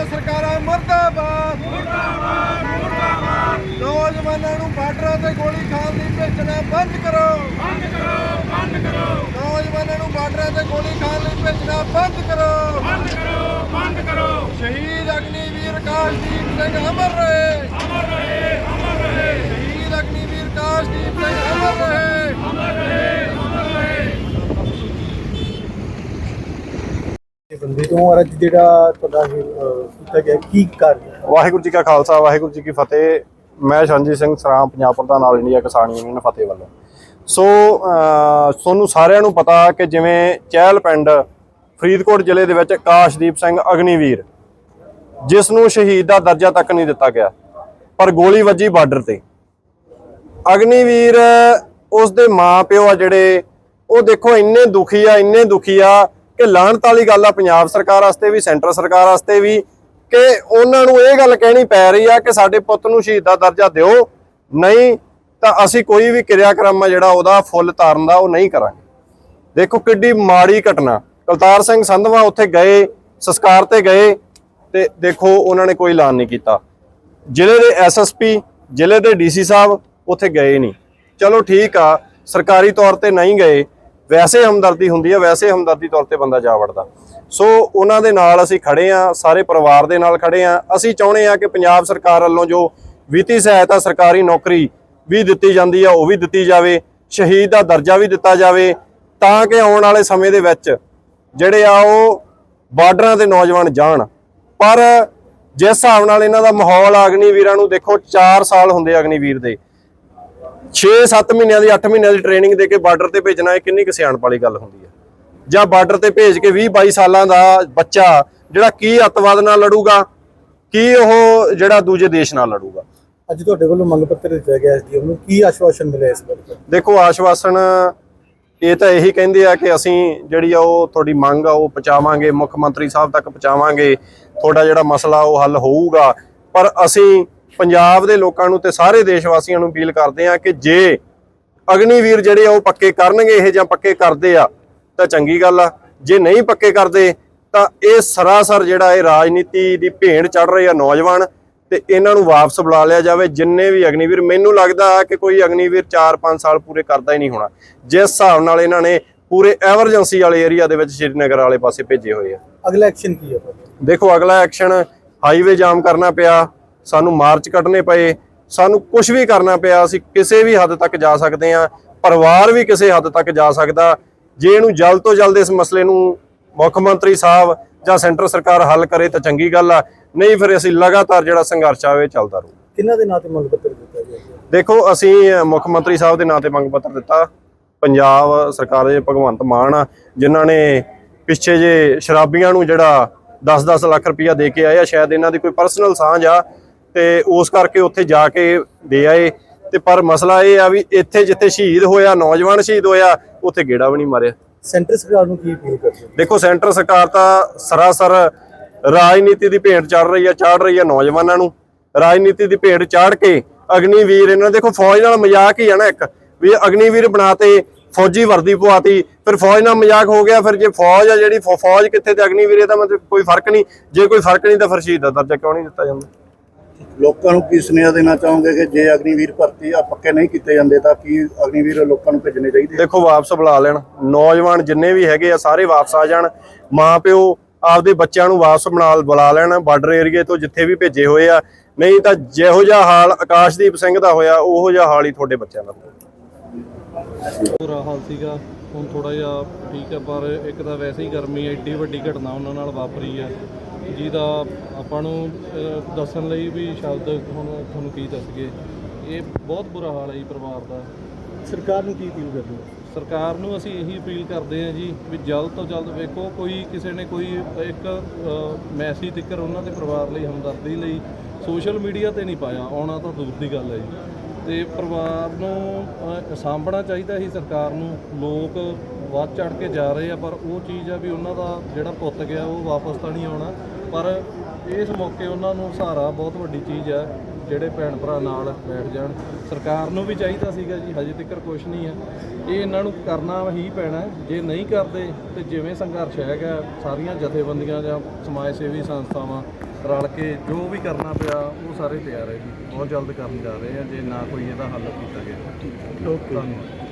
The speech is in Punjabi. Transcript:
ਦੀਆਂ ਸਰਕਾਰਾਂ ਮਰਦਾਬਾਦ। ਮੁਰਦਾਬਾਦ ਮੁਰਦਾਬਾਦ। ਨੌਜਵਾਨਾਂ ਨੂੰ ਬਾਰਡਰਾਂ ਤੇ ਗੋਲੀ ਖਾਣ ਲਈ ਭੇਜਣਾ ਬੰਦ ਕਰੋ। ਬੰਦ ਕਰੋ ਬੰਦ ਕਰੋ। ਨੌਜਵਾਨਾਂ ਨੂੰ ਬਾਰਡਰਾਂ ਤੇ ਗੋਲੀ ਖਾਣ ਲਈ ਭੇਜਣਾ ਬੰਦ ਕਰੋ। ਬੰਦ ਕਰੋ ਬੰਦ ਕਰੋ। ਸ਼ਹੀਦ ਅਗਨੀਵੀਰ ਕਾਸ਼ਦੀਪ ਸਿੰਘ ਅਮਰ ਰਹੇ ਅਮਰ ਰਹੇ ਅਮਰ ਰਹੇ ਸ਼ਹੀਦ ਅਗਨੀਵੀਰ ਕਾਸ਼ਦੀਪ ਸਿੰਘ ਅਮਰ ਰਹੇ ਇਹ ਅੱਜ ਜਿਹੜਾ ਤੁਹਾਡਾ ਇਹ, ਅਹ, ਕੀਤਾ ਗਿਆ ਕੀ ਕਾਰਨ ਹੈ? ਵਾਹਿਗੁਰੂ ਜੀ ਕਾ ਖਾਲਸਾ ਵਾਹਿਗੁਰੂ ਜੀ ਕੀ ਫਤਿਹ। ਮੈਂ ਸ਼ਾਂਜੀ ਸਿੰਘ ਸਰਾਮ ਪੰਜਾਬ ਪ੍ਰਧਾਨ ਆਲ ਇੰਡੀਆ ਕਿਸਾਨ ਯੂਨੀਅਨ ਫਤਿਹ ਵੱਲੋਂ। ਸੋ ਅਹ, ਤੁਹਾਨੂੰ ਸਾਰਿਆਂ ਨੂੰ ਪਤਾ ਕਿ ਜਿਵੇਂ ਚਹਿਲ ਪਿੰਡ ਫਰੀਦਕੋਟ ਜ਼ਿਲ੍ਹੇ ਦੇ ਵਿੱਚ ਕਾਸ਼ਦੀਪ ਸਿੰਘ ਅਗਨੀਵੀਰ ਜਿਸ ਨੂੰ ਸ਼ਹੀਦ ਦਾ ਦਰਜਾ ਤੱਕ ਨਹੀਂ ਦਿੱਤਾ ਗਿਆ ਪਰ ਗੋਲੀ ਵੱਜੀ ਬਾਰਡਰ ਤੇ। ਅਗਨੀਵੀਰ ਉਸ ਦੇ ਮਾਂ ਪਿਓ ਆ ਜਿਹੜੇ ਉਹ ਦੇਖੋ ਇੰਨੇ ਦੁਖੀ ਆ ਇੰਨੇ ਦੁਖੀ ਆ ਕਿ ਲਾਹਣਤ ਵਾਲੀ ਗੱਲ ਆ, ਪੰਜਾਬ ਸਰਕਾਰ ਵਾਸਤੇ ਵੀ, ਸੈਂਟਰ ਸਰਕਾਰ ਵਾਸਤੇ ਵੀ, ਕਿ ਉਹਨਾਂ ਨੂੰ ਇਹ ਗੱਲ ਕਹਿਣੀ ਪੈ ਰਹੀ ਆ ਕਿ ਸਾਡੇ ਪੁੱਤ ਨੂੰ ਸ਼ਹੀਦ ਦਾ ਦਰਜਾ ਦਿਓ, ਨਹੀਂ ਤਾਂ ਅਸੀਂ ਕੋਈ ਵੀ ਕਿਰਿਆਕਰਮ ਆ ਜਿਹੜਾ ਉਹਦਾ ਫੁੱਲ ਤਾਰਨ ਦਾ ਉਹ ਨਹੀਂ ਕਰਾਂਗੇ। ਦੇਖੋ ਕਿੱਡੀ ਮਾੜੀ ਘਟਨਾ। ਕਲਤਾਰ ਸਿੰਘ ਸੰਧਵਾ ਉੱਥੇ ਗਏ, ਸੰਸਕਾਰ ਤੇ ਗਏ ਤੇ ਦੇਖੋ ਉਹਨਾਂ ਨੇ ਕੋਈ ਐਲਾਨ ਨਹੀਂ ਕੀਤਾ। ਜ਼ਿਲ੍ਹੇ ਦੇ ਐਸਐਸਪੀ ਜ਼ਿਲ੍ਹੇ ਦੇ ਡੀਸੀ ਸਾਹਿਬ ਉੱਥੇ ਗਏ ਨਹੀਂ। ਚਲੋ ਠੀਕ ਆ, ਸਰਕਾਰੀ ਤੌਰ ਤੇ ਨਹੀਂ ਗਏ ਵੈਸੇ ਹਮਦਰਦੀ ਹੁੰਦੀ ਹੈ ਵੈਸੇ ਹਮਦਰਦੀ ਤੌਰ ਤੇ ਬੰਦਾ ਜਾ ਵੜਦਾ। ਸੋ ਉਹਨਾਂ ਦੇ ਨਾਲ ਅਸੀਂ ਖੜੇ ਆ, ਸਾਰੇ ਪਰਿਵਾਰ ਦੇ ਨਾਲ ਖੜੇ ਆ। ਅਸੀਂ ਚਾਹੁੰਦੇ ਆ ਕਿ ਪੰਜਾਬ ਸਰਕਾਰ ਵੱਲੋਂ ਜੋ ਵਿੱਤੀ ਸਹਾਇਤਾ ਸਰਕਾਰੀ ਨੌਕਰੀ ਵੀ ਦਿੱਤੀ ਜਾਂਦੀ ਆ, ਉਹ ਵੀ ਦਿੱਤੀ ਜਾਵੇ, ਸ਼ਹੀਦ ਦਾ ਦਰਜਾ ਵੀ ਦਿੱਤਾ ਜਾਵੇ, ਤਾਂ ਕਿ ਆਉਣ ਵਾਲੇ ਸਮੇਂ ਦੇ ਵਿੱਚ ਜਿਹੜੇ ਆ ਉਹ ਬਾਰਡਰਾਂ ਤੇ ਨੌਜਵਾਨ ਜਾਣ। ਪਰ ਜਿਸ ਹਿਸਾਬ ਨਾਲ ਇਹਨਾਂ ਦਾ ਮਾਹੌਲ ਆ, ਅਗਨੀਵੀਰਾਂ ਨੂੰ ਦੇਖੋ 4 ਸਾਲ ਹੁੰਦੇ ਆ ਅਗਨੀਵੀਰ ਦੇ। 6-7 ਮਹੀਨਿਆਂ ਦੀ 8 ਮਹੀਨਿਆਂ ਦੀ ਟ੍ਰੇਨਿੰਗ ਦੇ ਕੇ ਬਾਰਡਰ ਤੇ ਭੇਜਣਾ ਇਹ ਕਿੰਨੀ ਸਿਆਣਪ ਵਾਲੀ ਗੱਲ ਹੁੰਦੀ ਹੈ? ਜਾਂ ਬਾਰਡਰ ਤੇ ਭੇਜ ਕੇ 20-22 ਸਾਲਾਂ ਦਾ ਬੱਚਾ ਜਿਹੜਾ ਕੀ ਅੱਤਵਾਦ ਨਾਲ ਲੜੂਗਾ ਕੀ ਉਹ ਜਿਹੜਾ ਦੂਜੇ ਦੇਸ਼ ਨਾਲ ਲੜੂਗਾ? ਅੱਜ ਤੁਹਾਡੇ ਵੱਲੋਂ ਮੰਗ ਪੱਤਰ ਦਿੱਤਾ ਗਿਆ ਐਸਡੀਐਮ ਨੂੰ ਕੀ ਆਸ਼ਵਾਸਨ ਮਿਲਿਆ ਇਸ ਬਾਰੇ? ਦੇਖੋ ਆਸ਼ਵਾਸਨ ਇਹ ਤਾਂ ਇਹੀ ਕਹਿੰਦੇ ਆ ਕਿ ਅਸੀਂ ਜਿਹੜੀ ਆ ਉਹ ਤੁਹਾਡੀ ਮੰਗ ਆ ਉਹ ਪਹੁੰਚਾਵਾਂਗੇ ਮੁੱਖ ਮੰਤਰੀ ਸਾਹਿਬ ਤੱਕ ਪਹੁੰਚਾਵਾਂਗੇ ਤੁਹਾਡਾ ਜਿਹੜਾ ਮਸਲਾ ਉਹ ਹੱਲ ਹੋਊਗਾ। ਪਰ ਅਸੀਂ ਪੰਜਾਬ ਦੇ ਲੋਕਾਂ ਨੂੰ ਤੇ ਸਾਰੇ ਦੇਸ਼ ਵਾਸੀਆਂ ਨੂੰ ਅਪੀਲ ਕਰਦੇ ਆ ਕਿ ਜੇ ਅਗਨੀਵੀਰ ਜਿਹੜੇ ਆ ਉਹ ਪੱਕੇ ਕਰਨਗੇ ਇਹ ਜਾਂ ਪੱਕੇ ਕਰਦੇ ਆ ਤਾਂ ਚੰਗੀ ਗੱਲ ਆ। ਜੇ ਨਹੀਂ ਪੱਕੇ ਕਰਦੇ ਤਾਂ ਇਹ ਸਰਾਸਰ ਜਿਹੜਾ ਇਹ ਰਾਜਨੀਤੀ ਦੀ ਭੇਂਟ ਚੜ ਰਹੀ ਆ ਨੌਜਵਾਨ ਤੇ ਇਹਨਾਂ ਨੂੰ ਵਾਪਸ ਬੁਲਾ ਲਿਆ ਜਾਵੇ। ਜਿੰਨੇ ਵੀ ਅਗਨੀਵੀਰ ਮੈਨੂੰ ਲੱਗਦਾ ਕਿ ਕੋਈ ਅਗਨੀਵੀਰ 4-5 ਸਾਲ ਪੂਰੇ ਕਰਦਾ ਹੀ ਨਹੀਂ ਹੋਣਾ। ਜਿਸ ਹਿਸਾਬ ਨਾਲ ਇਹਨਾਂ ਨੇ ਪੂਰੇ ਐਮਰਜੈਂਸੀ ਵਾਲੇ ਏਰੀਆ ਦੇ ਵਿੱਚ ਸ਼੍ਰੀਨਗਰ ਵਾਲੇ ਪਾਸੇ ਭੇਜੇ ਹੋਏ ਆ। ਅਗਲਾ ਐਕਸ਼ਨ ਕੀ ਹੈ ਤੁਹਾਡਾ? ਦੇਖੋ ਅਗਲਾ ਐਕਸ਼ਨ ਹਾਈਵੇ ਜਾਮ ਕਰਨਾ ਪਿਆ। ਸਾਨੂੰ ਮਾਰਚ ਕੱਢਨੇ ਪਏ ਸਾਨੂੰ ਕੁਝ ਵੀ ਕਰਨਾ ਪਿਆ ਅਸੀਂ ਕਿਸੇ ਵੀ ਹੱਦ ਤੱਕ ਜਾ ਸਕਦੇ ਆ ਪਰਿਵਾਰ ਵੀ ਕਿਸੇ ਹੱਦ ਤੱਕ ਜਾ ਸਕਦਾ। ਜੇ ਇਹਨੂੰ ਜਲਦ ਤੋਂ ਜਲਦ ਇਸ ਮਸਲੇ ਨੂੰ ਮੁੱਖ ਮੰਤਰੀ ਸਾਹਿਬ ਜਾਂ ਸੈਂਟਰ ਸਰਕਾਰ ਹੱਲ ਕਰੇ ਤਾਂ ਚੰਗੀ ਗੱਲ ਆ ਨਹੀਂ ਫਿਰ ਅਸੀਂ ਲਗਾਤਾਰ ਜਿਹੜਾ ਸੰਘਰਸ਼ ਆ ਉਹ ਇਹ ਚੱਲਦਾ ਰਹੂ। ਕਿਹਨਾਂ ਦੇ ਨਾਂ ਤੇ ਮੰਗ ਪੱਤਰ ਦਿੱਤਾ ਗਿਆ? ਦੇਖੋ ਅਸੀਂ ਮੁੱਖ ਮੰਤਰੀ ਸਾਹਿਬ ਦੇ ਨਾਂ ਤੇ ਮੰਗ ਪੱਤਰ ਦਿੱਤਾ। ਪੰਜਾਬ ਸਰਕਾਰ ਦੇ ਭਗਵੰਤ ਮਾਨ ਆ ਜਿਨ੍ਹਾਂ ਨੇ ਪਿੱਛੇ ਜੇ ਸ਼ਰਾਬੀਆਂ ਨੂੰ ਜਿਹੜਾ 10-10 ਲੱਖ ਰੁਪਇਆ ਦੇ ਕੇ ਆਏ ਆ ਸ਼ਾਇਦ ਇਹਨਾਂ ਦੀ ਕੋਈ ਪਰਸਨਲ ਸਾਂਝ ਆ ਤੇ ਉਸ ਕਰਕੇ ਉੱਥੇ ਜਾ ਕੇ ਦੇ ਆਏ। ਤੇ ਪਰ ਮਸਲਾ ਇਹ ਆ ਵੀ ਇੱਥੇ ਜਿੱਥੇ ਸ਼ਹੀਦ ਹੋਇਆ ਨੌਜਵਾਨ ਸ਼ਹੀਦ ਹੋਇਆ ਉੱਥੇ ਗੇੜਾ ਵੀ ਨਹੀਂ ਮਾਰਿਆ। ਸੈਂਟਰ ਸਰਕਾਰ ਨੂੰ ਕੀ ਅਪੀਲ ਕਰਦੇ ਦੇਖੋ ਸੈਂਟਰ ਸਰਕਾਰ ਤਾਂ ਸਰਾਸਰ ਰਾਜਨੀਤੀ ਦੀ ਭੇਂਟ ਚੜ ਰਹੀ ਆ ਚਾੜ ਰਹੀ ਆ ਨੌਜਵਾਨਾਂ ਨੂੰ। ਰਾਜਨੀਤੀ ਦੀ ਭੇਂਟ ਚਾੜ ਕੇ ਅਗਨੀਵੀਰ ਇਹਨਾਂ ਦੇਖੋ ਫੌਜ ਨਾਲ ਮਜ਼ਾਕ ਹੀ ਆ ਨਾ ਇੱਕ ਵੀ ਅਗਨੀਵੀਰ ਬਣਾਤੇ ਫੌਜੀ ਵਰਦੀ ਪਵਾਤੀ ਫਿਰ ਫੌਜ ਨਾਲ ਮਜ਼ਾਕ ਹੋ ਗਿਆ ਫਿਰ ਜੇ ਫੌਜ ਆ ਜਿਹੜੀ ਫੌਜ ਕਿੱਥੇ ਤੇ ਅਗਨੀਵੀਰ ਇਹਦਾ ਮਤਲਬ ਕੋਈ ਫ਼ਰਕ ਨਹੀਂ। ਜੇ ਕੋਈ ਫ਼ਰਕ ਨਹੀਂ ਤਾਂ ਫਿਰ ਸ਼ਹੀਦ ਦਾ ਦਰਜਾ ਕਿਉਂ ਨਹੀਂ ਦਿੱਤਾ ਜਾਂਦਾ? ਲੋਕਾਂ ਨੂੰ ਕੀ ਸੁਨੇਹਾ ਦੇਣਾ ਚਾਹੋਗੇ ਕਿ ਜੇ ਅਗਨੀਵੀਰ ਭਰਤੀ ਆ ਪੱਕੇ ਨਹੀਂ ਕੀਤੇ ਜਾਂਦੇ ਤਾਂ ਕੀ ਅਗਨੀਵੀਰ ਲੋਕਾਂ ਨੂੰ ਭੇਜਣੇ ਚਾਹੀਦੇ ਦੇਖੋ ਵਾਪਸ ਬੁਲਾ ਲੈਣ। ਨੌਜਵਾਨ ਜਿੰਨੇ ਵੀ ਹੈਗੇ ਆ ਸਾਰੇ ਵਾਪਸ ਆ ਜਾਣ। ਮਾਂ ਪਿਓ ਆਪਦੇ ਬੱਚਿਆਂ ਨੂੰ ਵਾਪਸ ਬਣਾ ਬੁਲਾ ਲੈਣ ਬਾਰਡਰ ਏਰੀਏ ਤੋਂ ਜਿੱਥੇ ਵੀ ਭੇਜੇ ਹੋਏ ਆ। ਨਹੀਂ ਤਾਂ ਜਿਹੋ ਜਿਹਾ ਹਾਲ ਆਕਾਸ਼ਦੀਪ ਸਿੰਘ ਦਾ ਹੋਇਆ ਉਹੋ ਜਿਹਾ ਹਾਲ ਹੀ ਤੁਹਾਡੇ ਬੱਚਿਆਂ ਦਾ ਹੋਊ। ਬੁਰਾ ਹਾਲ ਸੀਗਾ। ਹੁਣ ਥੋੜਾ ਜਿਹਾ ਠੀਕ ਹੈ ਪਰ ਇੱਕ ਤਾਂ ਵੈਸੇ ਹੀ ਗਰਮੀ ਐਡੀ ਵੱਡੀ ਘਟਨਾ ਉਹਨਾਂ ਨਾਲ ਵਾਪਰੀ ਹੈ ਜਿਹਦਾ ਆਪਾਂ ਨੂੰ ਅਹ, ਦੱਸਣ ਲਈ ਵੀ ਸ਼ਬਦ ਹੁਣ ਤੁਹਾਨੂੰ ਕੀ ਦੱਸਗੇ ਇਹ ਬਹੁਤ ਬੁਰਾ ਹਾਲ ਹੈ ਜੀ ਪਰਿਵਾਰ ਦਾ। ਸਰਕਾਰ ਨੂੰ ਕੀ ਅਪੀਲ ਕਰਦੇ ਹੋ? ਸਰਕਾਰ ਨੂੰ ਅਸੀਂ ਇਹੀ ਅਪੀਲ ਕਰਦੇ ਹਾਂ ਜੀ ਵੀ ਜਲਦ ਤੋਂ ਜਲਦ ਵੇਖੋ ਕੋਈ ਕਿਸੇ ਨੇ ਕੋਈ ਇੱਕ ਮੈਸੇਜ ਤਿੱਕਰ ਉਹਨਾਂ ਦੇ ਪਰਿਵਾਰ ਲਈ ਹਮਦਰਦੀ ਲਈ ਸੋਸ਼ਲ ਮੀਡੀਆ ਤੇ ਨਹੀਂ ਪਾਇਆ ਆਉਣਾ ਤਾਂ ਦੂਰ ਦੀ ਗੱਲ ਹੈ ਜੀ। ਤੇ ਪਰਿਵਾਰ ਨੂੰ ਅਹ, ਸਾਂਭਣਾ ਚਾਹੀਦਾ ਸੀ ਸਰਕਾਰ ਨੂੰ। ਲੋਕ ਵੱਧ ਚੜ ਕੇ ਜਾ ਰਹੇ ਆ ਪਰ ਉਹ ਚੀਜ਼ ਆ ਵੀ ਉਹਨਾਂ ਦਾ ਜਿਹੜਾ ਪੁੱਤ ਗਿਆ ਉਹ ਵਾਪਸ ਤਾਂ ਨਹੀਂ ਆਉਣਾ। ਪਰ ਇਸ ਮੌਕੇ ਉਹਨਾਂ ਨੂੰ ਸਹਾਰਾ ਬਹੁਤ ਵੱਡੀ ਚੀਜ਼ ਆ ਜਿਹੜੇ ਭੈਣ ਭਰਾ ਨਾਲ ਬੈਠ ਜਾਣ। ਸਰਕਾਰ ਨੂੰ ਵੀ ਚਾਹੀਦਾ ਸੀਗਾ ਜੀ ਹਜੇ ਤੱਕ ਕੁਝ ਨਹੀਂ ਹੈ। ਇਹ ਇਹਨਾਂ ਨੂੰ ਕਰਨਾ ਹੀ ਪੈਣਾ ਜੇ ਨਹੀਂ ਕਰਦੇ ਤੇ ਜਿਵੇਂ ਸੰਘਰਸ਼ ਹੈਗਾ ਸਾਰੀਆਂ ਜਥੇਬੰਦੀਆਂ ਜਾਂ ਸਮਾਜ ਸੇਵੀ ਸੰਸਥਾਵਾਂ ਰਲ ਕੇ ਜੋ ਵੀ ਕਰਨਾ ਪਿਆ ਉਹ ਸਾਰੇ ਤਿਆਰ ਹੈ ਜੀ। ਬਹੁਤ ਜਲਦ ਕਰਨ ਜਾ ਰਹੇ ਆ ਜੇ ਨਾ ਕੋਈ ਇਹਦਾ ਹੱਲ ਕੀਤਾ ਗਿਆ। ਧੰਨਵਾਦ।